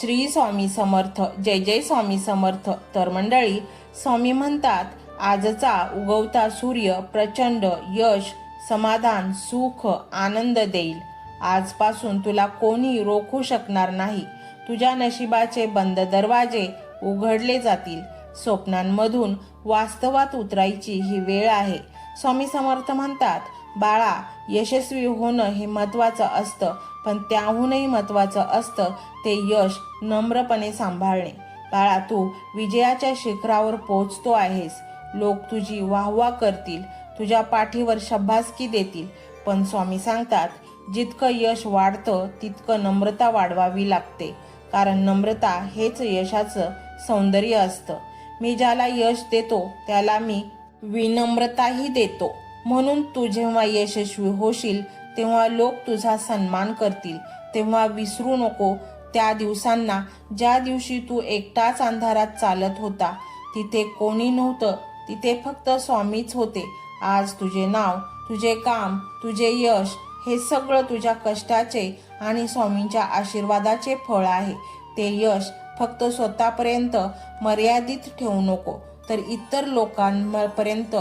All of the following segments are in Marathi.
श्री स्वामी समर्थ जय जय स्वामी समर्थ. तर मंडळी स्वामी म्हणतात आजचा उगवता सूर्य प्रचंड यश समाधान सुख आनंद देईल. आजपासून तुला कोणी रोखू शकणार नाही. तुझ्या नशिबाचे बंद दरवाजे उघडले जातील. स्वप्नांमधून वास्तवात उतरायची ही वेळ आहे. स्वामी समर्थ म्हणतात बाळा यशस्वी होणं हे महत्वाचं असतं पण त्याहूनही महत्वाचं असतं ते यश नम्रपणे सांभाळणे. बाळा तू विजयाच्या शिखरावर पोहोचतो आहेस. लोक तुझी वाहवा करतील तुझ्या पाठीवर शब्बासकी देतील. पण स्वामी सांगतात जितकं यश वाढतं तितकं नम्रता वाढवावी लागते. कारण नम्रता हेच यशाचं सौंदर्य असतं. मी ज्याला यश देतो त्याला मी विनम्रताही देतो. म्हणून तू जेव्हा यशस्वी होशील तेव्हा लोक तुझा सन्मान करतील. तेव्हा विसरू नको त्या दिवसांना ज्या दिवशी तू एकटाच अंधारात चालत होता. तिथे कोणी नव्हतं तिथे फक्त स्वामीच होते. आज तुझे नाव तुझे काम तुझे यश हे सगळं तुझ्या कष्टाचे आणि स्वामींच्या आशीर्वादाचे फळ आहे. ते यश फक्त स्वतःपर्यंत मर्यादित ठेवू नको तर इतर लोकांपर्यंत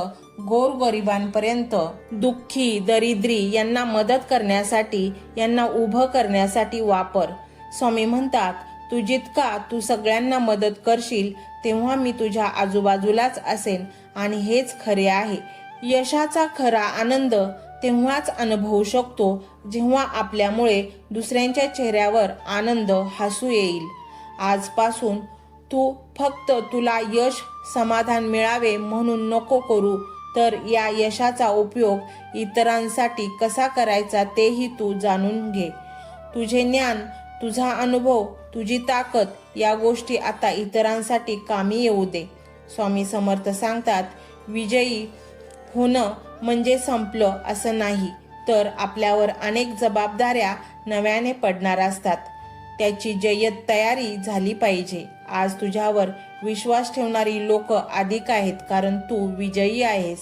गोरगरिबांपर्यंत दुःखी दरिद्री यांना मदत करण्यासाठी यांना उभं करण्यासाठी वापर. स्वामी म्हणतात तू जितका तू सगळ्यांना मदत करशील तेव्हा मी तुझ्या आजूबाजूलाच असेन आणि हेच खरे आहे. यशाचा खरा आनंद तेव्हाच अनुभवू शकतो जेव्हा आपल्यामुळे दुसऱ्यांच्या चेहऱ्यावर आनंद हसू येईल. आजपासून तू फक्त तुला यश समाधान मिळावे म्हणून नको करू. तर या यशाचा उपयोग इतरांसाठी कसा करायचा तेही तू जाणून घे. तुझे ज्ञान तुझा अनुभव तुझी ताकद या गोष्टी आता इतरांसाठी कामी येऊ दे. स्वामी समर्थ सांगतात विजयी होणं म्हणजे संपलं असं नाही तर आपल्यावर अनेक जबाबदाऱ्या नव्याने पडणार असतात. त्याची जय्यत तयारी झाली पाहिजे. आज तुझ्यावर विश्वास ठेवणारी लोक अधिक आहेत कारण तू विजयी आहेस.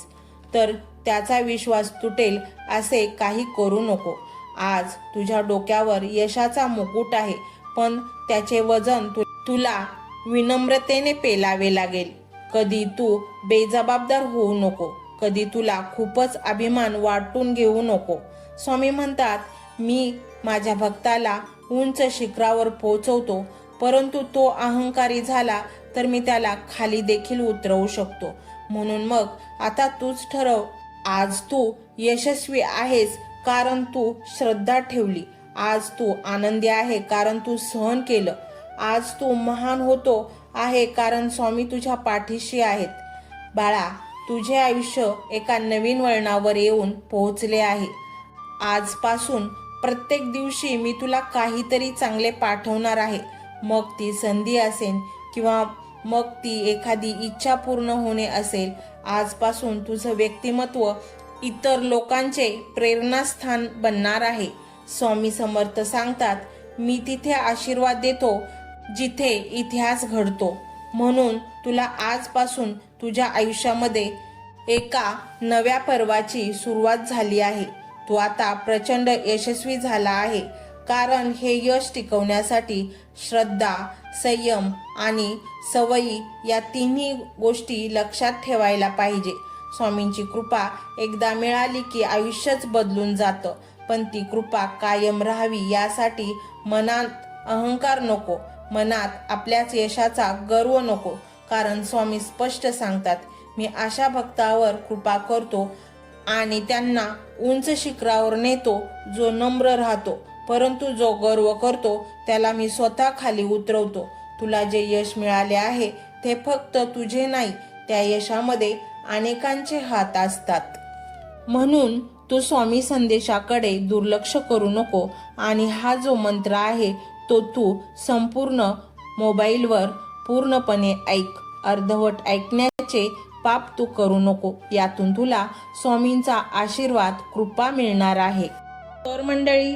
तर त्याचा विश्वास तुटेल असे काही करू नको. आज तुझ्या डोक्यावर यशाचा मुकुट आहे पण त्याचे वजन तु- तुला विनम्रतेने पेलावे लागेल. कधी तू बेजबाबदार होऊ नको कधी तुला खूपच अभिमान वाटून घेऊ नको. स्वामी म्हणतात मी माझ्या भक्ताला उंच शिखरावर पोहोचवतो परंतु तो अहंकारी झाला तर मी त्याला खाली देखील उतरवू शकतो. म्हणून मग आता तूच ठरव. आज तू यशस्वी आहेस कारण तू श्रद्धा ठेवली. आज तू आनंदी आहे कारण तू सहन केलं. आज तू महान होतो आहे कारण स्वामी तुझ्या पाठीशी आहेत. बाळा तुझे आयुष्य एका नवीन वळणावर येऊन पोहोचले आहे. आजपासून प्रत्येक दिवशी मी तुला काहीतरी चांगले पाठवणार आहे. मग ती संधी असेल किंवा मग ती एखादी इच्छा पूर्ण होणे असेल. आजपासून तुझं व्यक्तिमत्व इतर लोकांचे प्रेरणास्थान बनणार आहे. स्वामी समर्थ सांगतात मी तिथे आशीर्वाद देतो जिथे इतिहास घडतो. म्हणून तुला आजपासून तुझ्या आयुष्यामध्ये एका नव्या पर्वाची सुरुवात झाली आहे. तू आता प्रचंड यशस्वी झाला आहे. कारण हे यश टिकवण्यासाठी श्रद्धा संयम आणि सवयी या तिन्ही गोष्टी लक्षात ठेवायला पाहिजे. स्वामींची कृपा एकदा मिळाली की आयुष्यच बदलून जातं. पण ती कृपा कायम राहावी यासाठी मनात अहंकार नको. मनात आपल्याच यशाचा गर्व नको. कारण स्वामी स्पष्ट सांगतात मी अशा भक्तावर कृपा करतो आणि त्यांना उंच शिखरावर नेतो जो नम्र राहतो. परंतु जो गर्व करतो त्याला मी स्वतः खाली उतरवतो. तुला जे यश मिळाले आहे ते फक्त तुझे नाही त्या यशामध्ये अनेकांचे हात असतात. म्हणून तू स्वामी संदेशाकडे दुर्लक्ष करू नको आणि हा जो मंत्र आहे तो तू संपूर्ण मोबाईलवर पूर्णपणे ऐक. अर्धवट ऐकण्याचे पाप तू करू नको यातून तुला स्वामींचा आशीर्वाद कृपा मिळणार आहे. तर मंडळी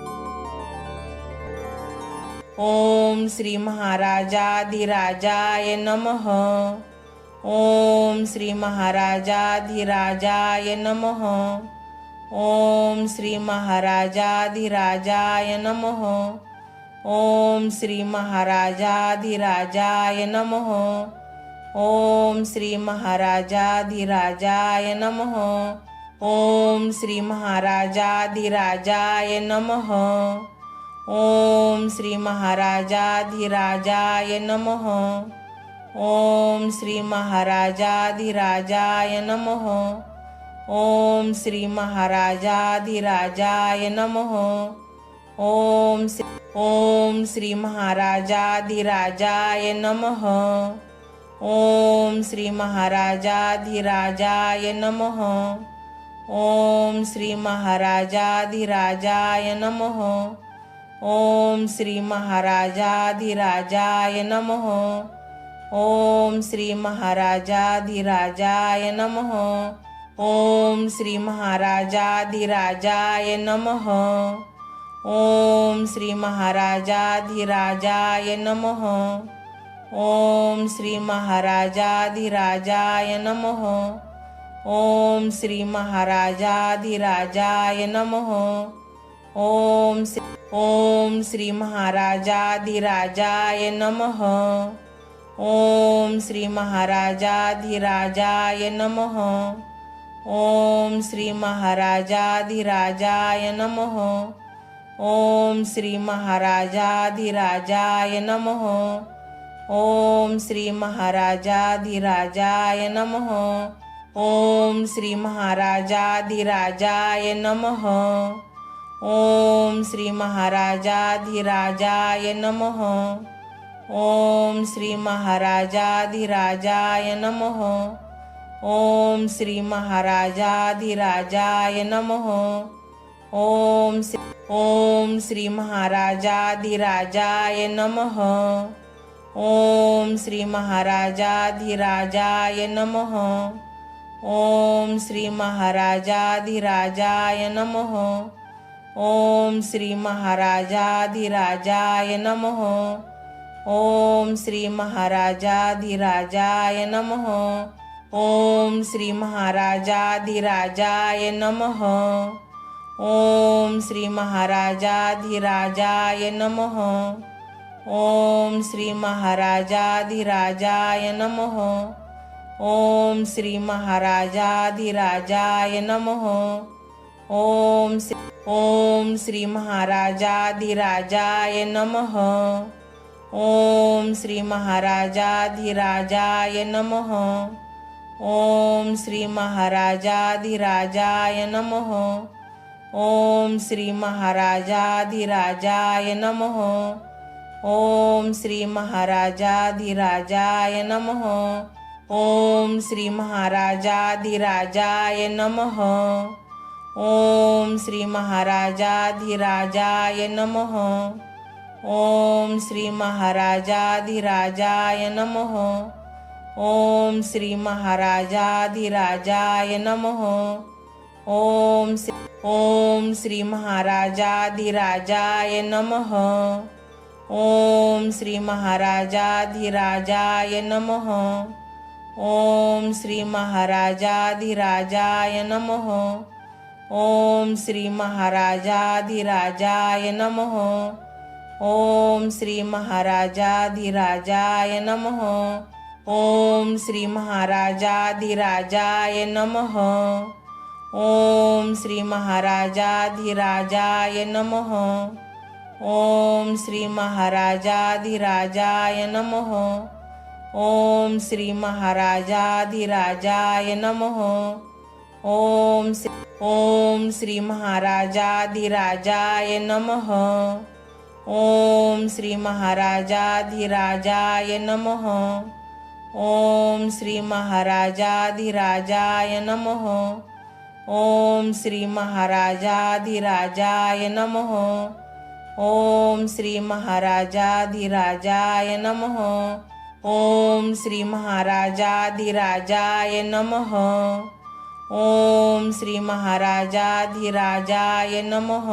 ओम श्री महाराजाधिराजाय नमः. ओम श्री महाराजाधिराजाय नमः. ओम श्री महाराजाधिराजाय नमः. ओम श्री महाराजाधिराजाय नमः. ओम श्री महाराजाधिराजाय नमः. ओम श्री महाराजाधिराजाय नमः. ओम श्री महाराजाधिराजाय नमः। ओम श्री महाराजाधिराजाय नमः। ओम श्री महाराजाधिराजाय नमः। ओम श्री ओम श्री महाराजाधिराजाय नमः। ओम श्री महाराजाधिराजाय नमः। ओम श्री महाराजाधिराजाय नमः। ओम श्री महाराजाधिराजाय नमः। ओम श्री महाराजाधिराजाय नमः। ओम श्री महाराजाधिराजाय नमः। ओम श्री महाराजाधिराजाय नमः। ओम श्री महाराजाधिराजाय नमः। ओम श्री महाराजाधिराजाय नमः। ओम श्री ओम श्री महाराजाधिराजाय नमः. ओम श्री महाराजाधिराजाय नमः. ओम श्री महाराजाधिराजाय नमः. ओम श्री महाराजाधिराजाय नमः. ओम श्री महाराजाधिराजाय नमः. ओम श्री महाराजाधिराजाय नमः. ओम श्री महाराजाधिराजाय नमः। ओम श्री महाराजाधिराजाय नमः। ओम श्री महाराजाधिराजाय नमः। ओम श्री ओम श्री महाराजाधिराजाय नमः। ओम श्री महाराजाधिराजाय नमः। ओम श्री महाराजाधिराजाय नमः। ओम श्री महाराजाधिराजाय नमः. ओम श्री महाराजाधिराजाय नमः. ओम श्री महाराजाधिराजाय नमः. ओम श्री महाराजाधिराजाय नमः. ओम श्री महाराजाधिराजाय नमः. ओम श्री महाराजाधिराजाय नमः. ओम श्री ओम श्री महाराजाधिराजाय नमः। ओम श्री महाराजाधिराजाय नमः। ओम श्री महाराजाधिराजाय नमः। ओम श्री महाराजाधिराजाय नमः। ओम श्री महाराजाधिराजाय नमः। ओम श्री महाराजाधिराजाय नमः। ओम श्री महाराजाधिराजाय नमः। ओम श्री महाराजाधिराजाय नमः। ओम श्री महाराजाधिराजाय नमः। ओम श्री ओम श्री महाराजाधिराजाय नमः। ओम श्री महाराजाधिराजाय नमः। ओम श्री महाराजाधिराजाय नमः। ओम श्री महाराजाधिराजाय नमः। ओम श्री महाराजाधिराजाय नमः। ओम श्री महाराजाधिराजाय नमः। ओम श्री महाराजाधिराजाय नमः। ओम श्री महाराजाधिराजाय नमः। ओम श्री महाराजाधिराजाय नमः। ओम श्री ओम श्री महाराजाधिराजाय नमः। ओम श्री महाराजाधिराजाय नमः। ओम श्री महाराजाधिराजाय नमः। ओम श्री महाराजाधिराजाय नमः। ओम श्री महाराजाधिराजाय नमः। ओम श्री महाराजाधिराजाय नमः। ओम श्री महाराजाधिराजाय नमः।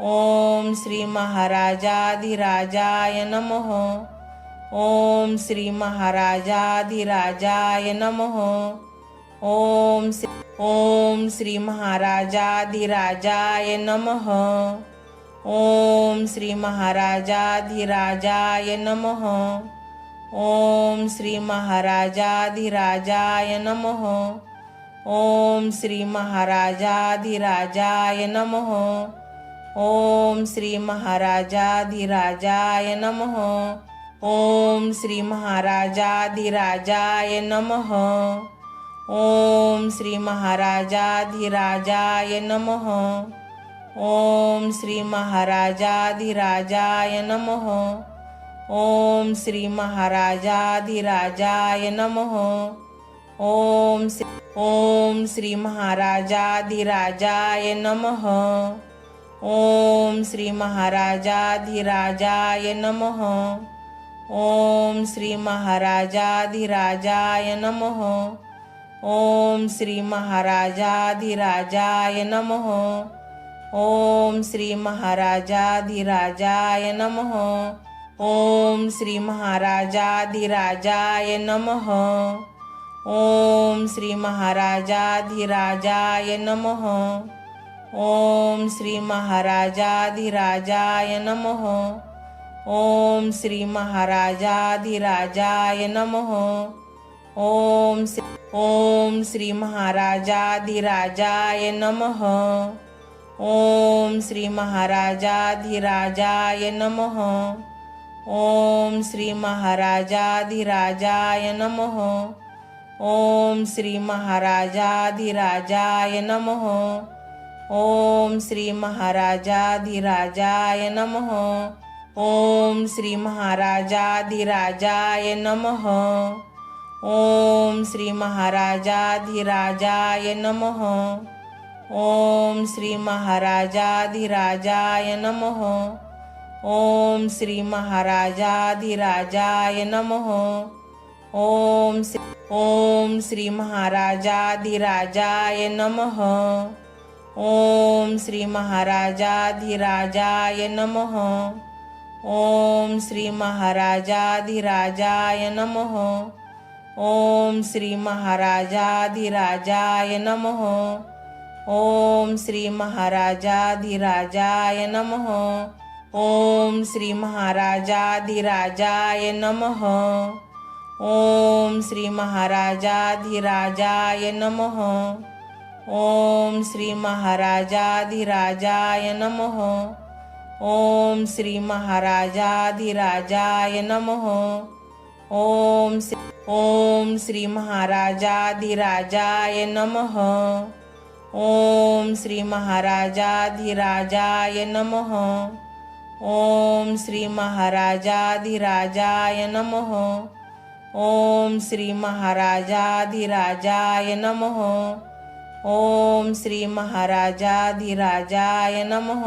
ओम श्री महाराजाधिराजाय नमः। ओम श्री महाराजाधिराजाय नमः। ओम श्री ओम श्री महाराजाधिराजाय नमः। ओम श्री महाराजाधिराजाय नमः। ओम श्री महाराजाधिराजाय नमः। ओम श्री महाराजाधिराजाय नमः। ओम श्री महाराजाधिराजाय नमः। ओम श्री महाराजाधिराजाय नमः। ओम श्री महाराजाधिराजाय नमः। ओम श्री महाराजाधिराजाय नमः। ओम श्री महाराजाधिराजाय नमः। ओम श्री ओम श्री महाराजाधिराजाय नमः। ओम श्री महाराजाधिराजाय नमः। ओम श्री महाराजाधिराजाय नमः। ओम श्री महाराजाधिराजाय नमः। ओम श्री महाराजाधिराजाय नमः। ओम श्री महाराजाधिराजाय नमः। ओम श्री महाराजाधिराजाय नमः। ओम श्री महाराजाधिराजाय नमः। ओम श्री महाराजाधिराजाय नमः। ओम श्री ओम श्री महाराजाधिराजाय नमः। ओम श्री महाराजाधिराजाय नमः। ओम श्री महाराजाधिराजाय नमः। ओम श्री महाराजाधिराजाय नमः। ओम श्री महाराजाधिराजाय नमः। ओम श्री महाराजाधिराजाय नमः। ओम श्री महाराजाधिराजाय नमः। ओम श्री महाराजाधिराजाय नमः। ओम श्री महाराजाधिराजाय नमः। ओम श्री ओम श्री महाराजाधिराजाय नमः. ओम श्री महाराजाधिराजाय नमः. ओम श्री महाराजाधिराजाय नमः. ओम श्री महाराजाधिराजाय नमः. ओम श्री महाराजाधिराजाय नमः. ओम श्री महाराजाधिराजाय नमः. ओम श्री महाराजाधिराजाय नमः। ओम श्री महाराजाधिराजाय नमः। ओम श्री महाराजाधिराजाय नमः। ओम श्री ओम श्री महाराजाधिराजाय नमः। ओम श्री महाराजाधिराजाय नमः। ओम श्री महाराजाधिराजाय नमः। ओम श्री महाराजाधिराजाय नमः। ओम श्री महाराजाधिराजाय नमः।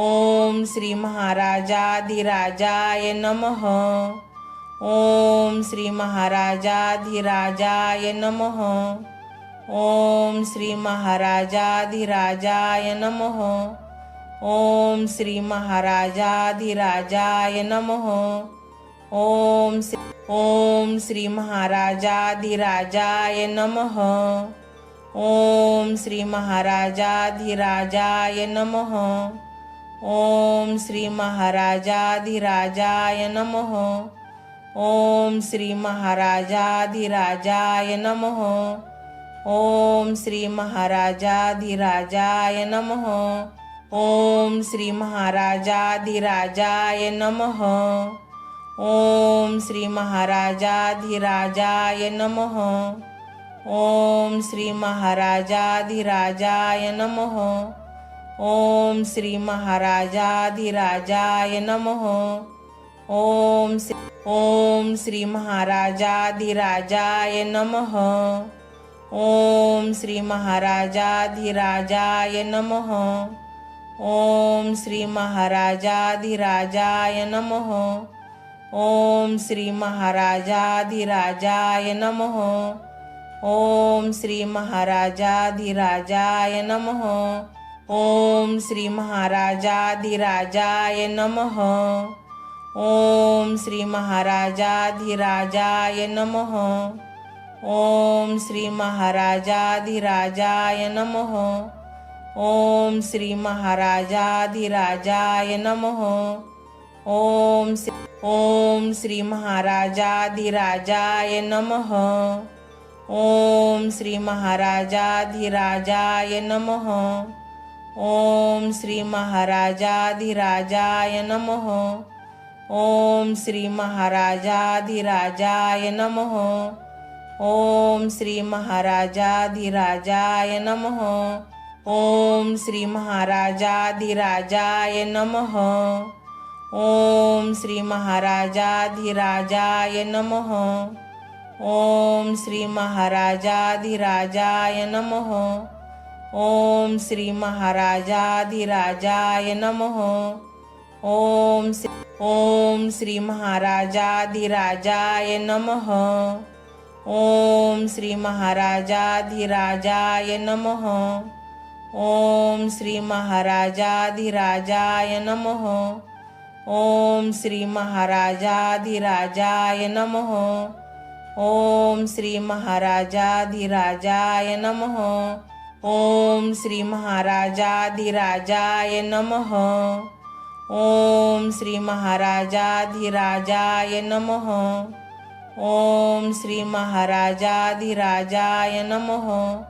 ओम श्री महाराजाधिराजाय नमः। ओम श्री महाराजाधिराजाय नमः। ओम श्री महाराजाधिराजाय नमः। ओम श्री महाराजाधिराजाय नमः। ओम श्री ओम श्री महाराजाधिराजाय नमः। ओम श्री महाराजाधिराजाय नमः। ओम श्री महाराजाधिराजाय नमः। ओम श्री महाराजाधिराजाय नमः। ओम श्री महाराजाधिराजाय नमः। ओम श्री महाराजाधिराजाय नमः। ओम श्री महाराजाधिराजाय नमः। ओम श्री महाराजाधिराजाय नमः। ओम श्री महाराजाधिराजाय नमः। ओम श्री ओम श्री महाराजाधिराजाय नमः। ओम श्री महाराजाधिराजाय नमः। ओम श्री महाराजाधिराजाय नमः। ओम श्री महाराजाधिराजाय नमः। ओम श्री महाराजाधिराजाय नमः। ओम श्री महाराजाधिराजाय नमः। ओम श्री महाराजाधिराजाय नमः। ओम श्री महाराजाधिराजाय नमः। ओम श्री महाराजाधिराजाय नमः। ओम ओम श्री महाराजाधिराजाय नमः। ओम श्री महाराजाधिराजाय नमः। ओम श्री महाराजाधिराजाय नमः। ओम श्री महाराजाधिराजाय नमः। ओम श्री महाराजाधिराजाय नमः। ओम श्री महाराजाधिराजाय नमः। ओम श्री महाराजाधिराजाय नमः। ओम श्री महाराजाधिराजाय नमः। ओम श्री महाराजाधिराजाय नमः। ओम श्री ओम श्री महाराजाधिराजाय नमः। ओम श्री महाराजाधिराजाय नमः। ओम श्री महाराजाधिराजाय नमः। ओम श्री महाराजाधिराजाय नमः। ओम श्री महाराजाधिराजाय नमः। ओम श्री महाराजाधिराजाय नमः। ओम श्री महाराजाधिराजाय नमः। ओम श्री महाराजाधिराजाय नमः।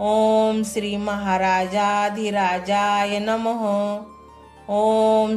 ओम श्री महाराजाधिराजाय नमः। ओम